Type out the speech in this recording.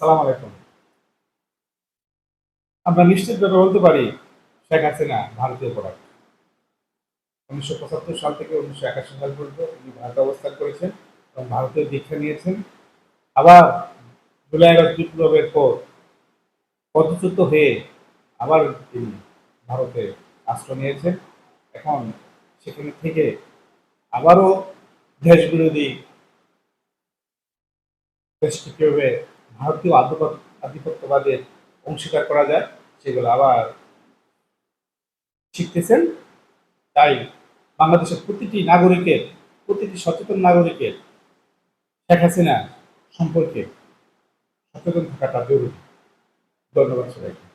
সালাম আলাইকুম। আমরা নিশ্চিতভাবে বলতে পারি, শেখ হাসিনা ভারতীয় প্রোডাক্ট উনিশশো পঁচাত্তর সাল থেকে উনিশশো একাশি সাল পর্যন্ত তিনি ভারতে অবস্থান করেছেন এবং ভারতীয় দীক্ষা নিয়েছেন। আবার জুলাই আগস্ট বিপ্লবের পর পদচ্যুত হয়ে আবার তিনি ভারতে আশ্রয় নিয়েছেন। এখন সেখানে থেকে আবারও দেশ বিরোধী দেশকে ভারতীয় আধিপত্য আধিপত্যবাদের অংশীকার করা যায়, সেগুলো আবার শিখতেছেন। তাই বাংলাদেশের প্রতিটি নাগরিকের, প্রতিটি সচেতন নাগরিকের শেখ হাসিনা সম্পর্কে সচেতন থাকাটা জরুরি। ধন্যবাদ সবাইকে।